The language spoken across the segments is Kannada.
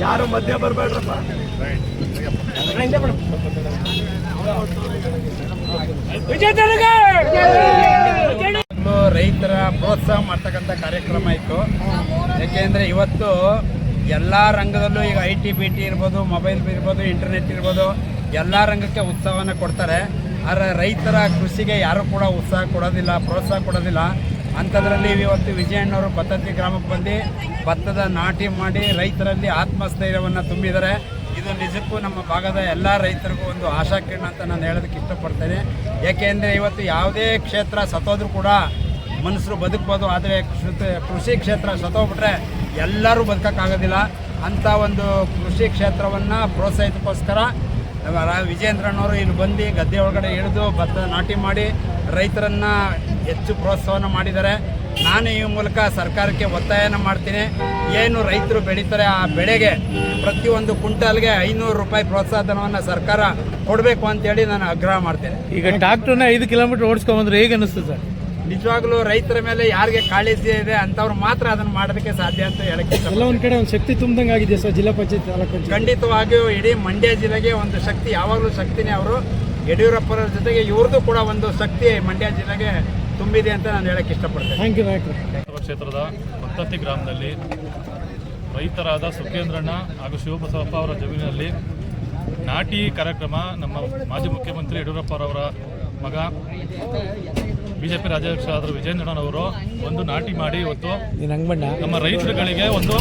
ಯಾರು ಮಧ್ಯ ಬರಬೇಡ್ರಪ್ಪ ರೈತರ ಪ್ರೋತ್ಸಾಹ ಮಾಡ್ತಕ್ಕಂಥ ಕಾರ್ಯಕ್ರಮ ಇತ್ತು. ಯಾಕೆಂದ್ರೆ ಇವತ್ತು ಎಲ್ಲ ರಂಗದಲ್ಲೂ ಈಗ ಐ ಟಿ ಬಿ ಟಿ ಇರ್ಬೋದು, ಮೊಬೈಲ್ ಇರ್ಬೋದು, ಇಂಟರ್ನೆಟ್ ಇರ್ಬೋದು, ಎಲ್ಲ ರಂಗಕ್ಕೆ ಉತ್ಸಾಹವನ್ನು ಕೊಡ್ತಾರೆ. ಆದರೆ ರೈತರ ಕೃಷಿಗೆ ಯಾರೂ ಕೂಡ ಉತ್ಸಾಹ ಕೊಡೋದಿಲ್ಲ, ಪ್ರೋತ್ಸಾಹ ಕೊಡೋದಿಲ್ಲ. ಅಂಥದ್ರಲ್ಲಿ ಇವತ್ತು ವಿಜಯಣ್ಣವರು ಭತ್ತತಿ ಗ್ರಾಮಕ್ಕೆ ಬಂದು ಭತ್ತದ ನಾಟಿ ಮಾಡಿ ರೈತರಲ್ಲಿ ಆತ್ಮಸ್ಥೈರ್ಯವನ್ನು ತುಂಬಿದ್ದಾರೆ. ಇದು ನಿಜಕ್ಕೂ ನಮ್ಮ ಭಾಗದ ಎಲ್ಲ ರೈತರಿಗೂ ಒಂದು ಆಶಾಕಿರಣ ಅಂತ ನಾನು ಹೇಳೋದಕ್ಕೆ ಇಷ್ಟಪಡ್ತೇನೆ. ಏಕೆಂದರೆ ಇವತ್ತು ಯಾವುದೇ ಕ್ಷೇತ್ರ ಸತ್ತೋದ್ರೂ ಕೂಡ ಮನುಷ್ಯರು ಬದುಕ್ಬೋದು. ಆದರೆ ಕೃಷಿ- ಕೃಷಿ ಕ್ಷೇತ್ರ ಸತ್ತೋಗ್ಬಿಟ್ರೆ ಎಲ್ಲರೂ ಬದುಕೋಕ್ಕಾಗೋದಿಲ್ಲ. ಅಂಥ ಒಂದು ಕೃಷಿ ಕ್ಷೇತ್ರವನ್ನು ಪ್ರೋತ್ಸಾಹಿತಕ್ಕೋಸ್ಕರ ವಿಜೇಂದ್ರನವರು ಇಲ್ಲಿ ಬಂದು ಗದ್ದೆ ಒಳಗಡೆ ಇಳಿದು ಭತ್ತ ನಾಟಿ ಮಾಡಿ ರೈತರನ್ನು ಹೆಚ್ಚು ಪ್ರೋತ್ಸಾಹವನ್ನು ಮಾಡಿದ್ದಾರೆ. ನಾನು ಈ ಮೂಲಕ ಸರ್ಕಾರಕ್ಕೆ ಒತ್ತಾಯನ ಮಾಡ್ತೀನಿ. ಏನು ರೈತರು ಬೆಳೀತಾರೆ ಆ ಬೆಳೆಗೆ ಪ್ರತಿಯೊಂದು ಕ್ವಿಂಟಲ್ಗೆ ಐನೂರು ರೂಪಾಯಿ ಪ್ರೋತ್ಸಾಹ ಧನವನ್ನು ಸರ್ಕಾರ ಕೊಡಬೇಕು ಅಂತೇಳಿ ನಾನು ಆಗ್ರಹ ಮಾಡ್ತೇನೆ. ಈಗ ಟ್ರಾಕ್ಟರ್ನ ಐದು ಕಿಲೋಮೀಟರ್ ಓಡಿಸ್ಕೊಂಬಂದ್ರೆ ಹೇಗೆ ಅನಿಸ್ತು ಸರ್? ನಿಜವಾಗ್ಲೂ ರೈತರ ಮೇಲೆ ಯಾರಿಗೆ ಕಾಳಜಿ ಇದೆ ಅಂತವ್ರು ಮಾತ್ರ ಅದನ್ನು ಮಾಡೋದಕ್ಕೆ ಸಾಧ್ಯ ಅಂತ ಹೇಳಕ್ಕೆ ಎಲ್ಲ ಒಂದು ಕಡೆ ಒಂದು ಶಕ್ತಿ ತುಂಬ್ದಂಗೆ ಆಗಿದೆ ಸರ್ ಜಿಲ್ಲಾ ಪಂಚಾಯತ್ ತಾಲೂಕ್ ಖಂಡಿತವಾಗಿಯೂ ಇಡೀ ಮಂಡ್ಯ ಜಿಲ್ಲೆಗೆ ಒಂದು ಶಕ್ತಿ ಯಾವಾಗಲೂ ಶಕ್ತಿನೇ ಅವರು. ಯಡಿಯೂರಪ್ಪರ ಜೊತೆಗೆ ಇವ್ರದ್ದು ಕೂಡ ಒಂದು ಶಕ್ತಿ ಮಂಡ್ಯ ಜಿಲ್ಲೆಗೆ ತುಂಬಿದೆ ಅಂತ ನಾನು ಹೇಳಕ್ಕೆ ಇಷ್ಟಪಡ್ತೇನೆ. ಥ್ಯಾಂಕ್ ಯು ನಾಯಕರು. ವಿಧಾನಸಭಾ ಕ್ಷೇತ್ರದ ಭತ್ತತ್ತಿ ಗ್ರಾಮದಲ್ಲಿ ರೈತರಾದ ಸುಖೇಂದ್ರಣ್ಣ ಹಾಗೂ ಶಿವಬಸವಪ್ಪ ಅವರ ಜಮೀನಿನಲ್ಲಿ ನಾಟಿ ಕಾರ್ಯಕ್ರಮ ನಮ್ಮ ಮಾಜಿ ಮುಖ್ಯಮಂತ್ರಿ ಯಡಿಯೂರಪ್ಪರವರ ಮಗ ಬಿಜೆಪಿ ರಾಜ್ಯಾಧ್ಯಕ್ಷರಾದ ಅವರು ಒಂದು ನಾಟಿ ಮಾಡಿ ಇವತ್ತು ನಮ್ಮ ರೈತರುಗಳಿಗೆ ಒಂದು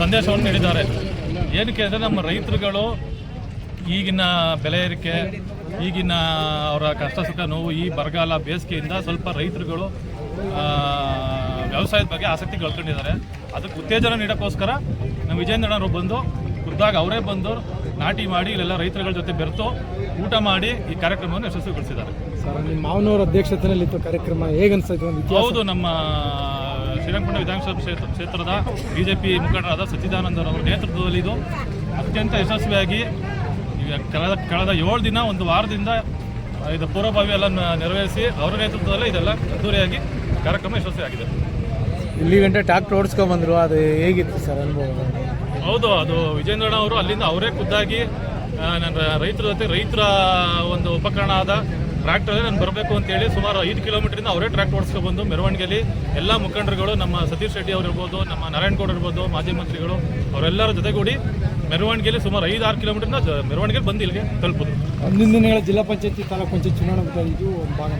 ಸಂದೇಶವನ್ನು ನೀಡಿದ್ದಾರೆ. ಏನಕ್ಕೆ ಅಂದರೆ ನಮ್ಮ ರೈತರುಗಳು ಈಗಿನ ಬೆಲೆ ಏರಿಕೆ ಈಗಿನ ಅವರ ಕಷ್ಟ ಸುಖ ನೋವು ಈ ಬರಗಾಲ ಬೇಸಿಗೆಯಿಂದ ಸ್ವಲ್ಪ ರೈತರುಗಳು ವ್ಯವಸಾಯದ ಬಗ್ಗೆ ಆಸಕ್ತಿ ಕಳ್ಕೊಂಡಿದ್ದಾರೆ. ಅದಕ್ಕೆ ಉತ್ತೇಜನ ನೀಡೋಕ್ಕೋಸ್ಕರ ನಮ್ಮ ವಿಜೇಂದ್ರನವರು ಬಂದು ಖುದ್ದಾಗಿ ಅವರೇ ಬಂದು ನಾಟಿ ಮಾಡಿ ಇಲ್ಲೆಲ್ಲ ರೈತರುಗಳ ಜೊತೆ ಬೆರೆತು ಊಟ ಮಾಡಿ ಈ ಕಾರ್ಯಕ್ರಮವನ್ನು ಯಶಸ್ವಿಗೊಳಿಸಿದ್ದಾರೆ. ಸರ್ ನಿಮ್ಮ ಮಾವನವರ ಅಧ್ಯಕ್ಷತೆಯಲ್ಲಿ ಇತ್ತು ಕಾರ್ಯಕ್ರಮ ಹೇಗೆ ಒಂದು ಹೌದು ನಮ್ಮ ಶ್ರೀರಂಗಪಟ್ಟಣ ವಿಧಾನಸಭಾ ಕ್ಷೇತ್ರ ಕ್ಷೇತ್ರದ ಬಿಜೆಪಿ ಮುಖಂಡರಾದ ಸಚ್ಚಿದಾನಂದರವರ ನೇತೃತ್ವದಲ್ಲಿ ಇದು. ಅತ್ಯಂತ ಯಶಸ್ವಿಯಾಗಿ ಕಳೆದ ಕಳೆದ ಏಳು ದಿನ ಒಂದು ವಾರದಿಂದ ಇದು ಪೂರ್ವಭಾವಿ ಎಲ್ಲ ನೆರವೇರಿಸಿ ಅವರ ನೇತೃತ್ವದಲ್ಲೇ ಇದೆಲ್ಲ ಅದ್ದೂರಿಯಾಗಿ ಕಾರ್ಯಕ್ರಮ ಯಶಸ್ವಿಯಾಗಿದೆ. ಇಲ್ಲಿ ಗಂಟೆ ಟ್ಯಾಕ್ಟರ್ ಓಡಿಸ್ಕೊಂಬಂದ್ರು ಅದು ಹೇಗಿತ್ತು ಸರ್ ಅನುಭವ? ಹೌದು, ಅದು ವಿಜೇಂದ್ರಣ್ಣ ಅವರು ಅಲ್ಲಿಂದ ಅವರೇ ಖುದ್ದಾಗಿ ನನ್ನ ರೈತರ ಜೊತೆ ರೈತರ ಒಂದು ಉಪಕರಣ ಆದ ಟ್ರ್ಯಾಕ್ಟರ್ ನಾನು ಬರಬೇಕು ಅಂತೇಳಿ ಸುಮಾರು ಐದು ಕಿಲೋಮೀಟರಿಂದ ಅವರೇ ಟ್ರ್ಯಾಕ್ಟರ್ ಓಡಿಸ್ಕೊಂಡು ಬಂದು ಮೆರವಣಿಗೆಯಲ್ಲಿ ಎಲ್ಲ ಮುಖಂಡರುಗಳು, ನಮ್ಮ ಸತೀಶ್ ರೆಡ್ಡಿ ಅವರು ಇರ್ಬೋದು, ನಮ್ಮ ನಾರಾಯಣಗೌಡ ಇರ್ಬೋದು, ಮಾಜಿ ಮಂತ್ರಿಗಳು, ಅವರೆಲ್ಲರ ಜೊತೆಗೂಡಿ ಮೆರವಣಿಗೆಯಲ್ಲಿ ಸುಮಾರು ಐದು, ಆರು ಕಿಲೋಮೀಟರ್ನ ಮೆರವಣಿಗೆ ಬಂದು ಇಲ್ಲಿಗೆ ತಲುಪೋದು. ಜಿಲ್ಲಾ ಪಂಚಾಯತಿ ತಾಲೂಕು ಪಂಚಾಯತ್ ಚುನಾವಣೆ ಇದು ಒಂದು ಭಾಗ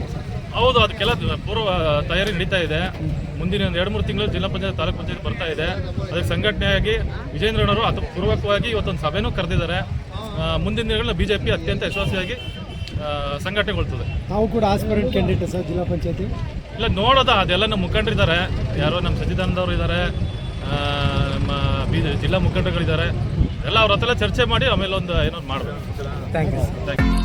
ಹೌದು ಅದಕ್ಕೆಲ್ಲ ಪೂರ್ವ ತಯಾರಿ ನಡೀತಾ ಇದೆ. ಮುಂದಿನ ಒಂದು ಎರಡು ಮೂರು ತಿಂಗಳು ಜಿಲ್ಲಾ ಪಂಚಾಯತ್ ತಾಲೂಕು ಪಂಚಾಯತ್ ಬರ್ತಾ ಇದೆ. ಅದಕ್ಕೆ ಸಂಘಟನೆಯಾಗಿ ವಿಜೇಂದ್ರನವರು ಅದು ಪೂರ್ವಕವಾಗಿ ಇವತ್ತೊಂದು ಸಭೆನೂ ಕರೆದಿದ್ದಾರೆ. ಮುಂದಿನ ದಿನಗಳಲ್ಲಿ ಬಿಜೆಪಿ ಅತ್ಯಂತ ಯಶಸ್ವಿಯಾಗಿ ಸಂಘಟನೆಗೊಳ್ತದೆ. ತಾವು ಕೂಡ ಆಸ್ಪರೆಂಟ್ ಕ್ಯಾಂಡಿಡೇಟ್ ಸರ್ ಜಿಲ್ಲಾ ಪಂಚಾಯತಿ. ಇಲ್ಲ ನೋಡೋದ ಅದೆಲ್ಲ ನಮ್ಮ ಮುಖಂಡರಿದ್ದಾರೆ. ಯಾರೋ ನಮ್ಮ ಅವರು ಇದ್ದಾರೆ ನಮ್ಮ ಬಿ ಜಿಲ್ಲಾ ಮುಖಂಡರುಗಳಿದ್ದಾರೆ. ಎಲ್ಲ ಅವ್ರ ಹತ್ರ ಚರ್ಚೆ ಮಾಡಿ ಆಮೇಲೆ ಒಂದು ಏನೋ ಮಾಡಬೇಕು ಥ್ಯಾಂಕ್ ಯು ಥ್ಯಾಂಕ್ ಯು